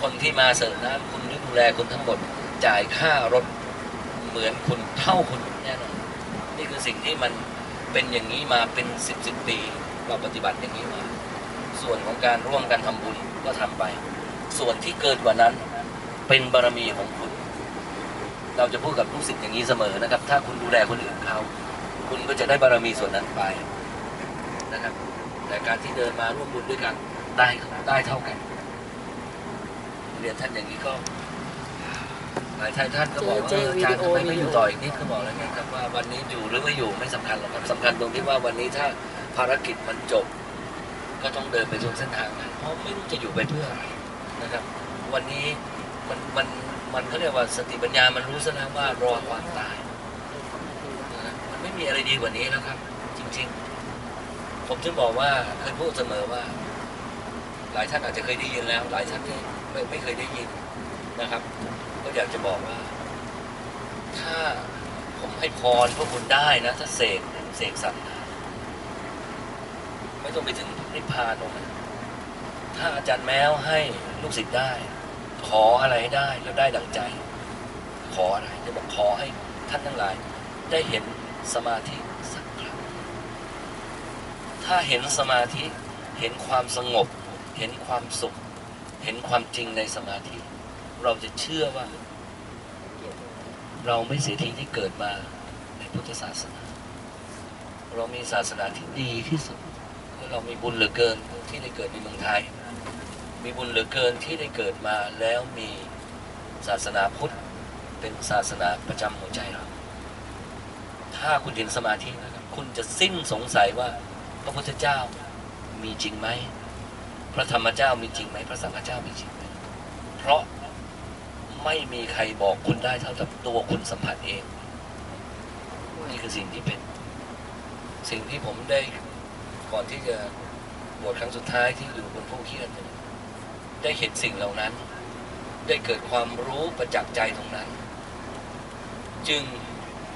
คนที่มาเสิร์ฟน้ำคุณหรือดูแลคุณทั้งหมดจ่ายค่ารถเหมือนคุณเท่าคุณแน่นอนนี่คือสิ่งที่มันเป็นอย่างนี้มาเป็นสิบสิบปีเราปฏิบัติอย่างนี้มา ส่วนของการร่วมกันทำบุญก็ทำไป ส่วนที่เกินกว่านั้นเป็นบารมีของคุณ เราจะพูดกับลูกศิษย์อย่างนี้เสมอนะครับ ถ้าคุณดูแลคนอื่นเขา คุณก็จะได้บารมีส่วนนั้นไปนะครับ แต่การที่เดินมาร่วมบุญด้วยกันได้ได้เท่ากัน เรียนท่านอย่างนี้ก็หลายท่านท่านก็บอกว่าเจเออออาจารย์เจอทำไมวิดีโอไม่อยู่ต่ออีกนิดก็บอกแล้วไงครับว่าวันนี้อยู่หรือไม่อยู่ไม่สำคัญหรอกครับสำคัญตรงที่ว่าวันนี้ถ้าภารกิจมันจบ ก็ต้องเดินไปสู่เส้นทางนั้นเพราะไม่รู้จะอยู่ไปเพื่ออะไรนะครับ วันนี้มันมันมันเขาเรียกว่าสติปัญญามันรู้ซะแล้วว่ารอความตายนะมันไม่มีอะไรดีกว่านี้แล้วครับ จริง ๆ ผมจึงบอกว่าเคยพูดเสมอว่า หลายท่านอาจจะเคยได้ยินแล้ว หลายท่านที่ไม่ไม่เคยได้ยินนะครับ ก็อยากจะบอกว่า ถ้าผมให้พรพวกคุณได้นะ ถ้าเสกเสกสัตว์ไม่ต้องไปถึงนิพพานหรอกนะถ้าอาจารย์แมวให้ลูกศิษย์ได้ ขออะไรให้ได้แล้วได้ดังใจ ขออะไรจะบอกขอให้ท่านทั้งหลาย ได้เห็นสมาธิสักครั้งถ้าเห็นสมาธิเห็นความสงบ เห็นความสุข เห็นความจริงในสมาธิ เราจะเชื่อว่า เราไม่เสียทีที่เกิดมาในพุทธศาสนา เรามีศาสนาที่ดีที่สุดเรามีบุญเหลือเกินที่ได้เกิดในเมืองไทย มีบุญเหลือเกินที่ได้เกิดมาแล้วมีศาสนาพุทธเป็นศาสนาประจำหัวใจเรา ถ้าคุณเห็นสมาธินะครับคุณจะสิ้นสงสัยว่าพระพุทธเจ้ามีจริงไหม พระธรรมเจ้ามีจริงไหมพระสังฆเจ้ามีจริงไหมเพราะไม่มีใครบอกคุณได้เท่ากับตัวคุณสัมผัสเอง นี่คือสิ่งที่เป็น สิ่งที่ผมได้ก่อนที่จะบวชครั้งสุดท้ายที่อยู่บนผู้เขียนเนี่ยได้เห็นสิ่งเหล่านั้น ได้เกิดความรู้ประจักษ์ใจตรงนั้น จึง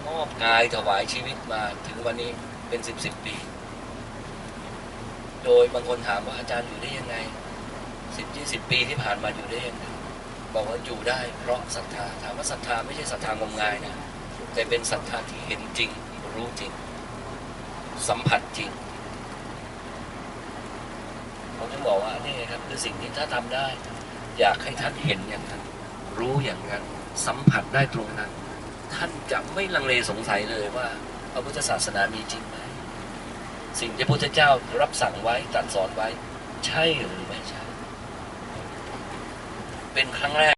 มอบกายถวายชีวิตมาถึงวันนี้เป็นสิบสิบปี โดยบางคนถามว่าอาจารย์อยู่ได้ยังไงสิบยี่สิบปีที่ผ่านมาอยู่ได้ยังไงบอกว่าอยู่ได้เพราะศรัทธาถามว่าศรัทธาไม่ใช่ศรัทธางมงายนะแต่เป็นศรัทธาที่เห็นจริง รู้จริง สัมผัสจริงผมถึงบอกว่านี่ไงครับคือสิ่งที่ถ้าทำได้ อยากให้ท่านเห็นอย่างนั้น รู้อย่างนั้น สัมผัสได้ตรงนั้น ท่านจะไม่ลังเลสงสัยเลยว่าพระพุทธศาสนามีจริงไหม สิ่งที่พระพุทธเจ้ารับสั่งไว้ตรัสสอนไว้ ใช่หรือไม่ใช่ เป็นครั้งแรก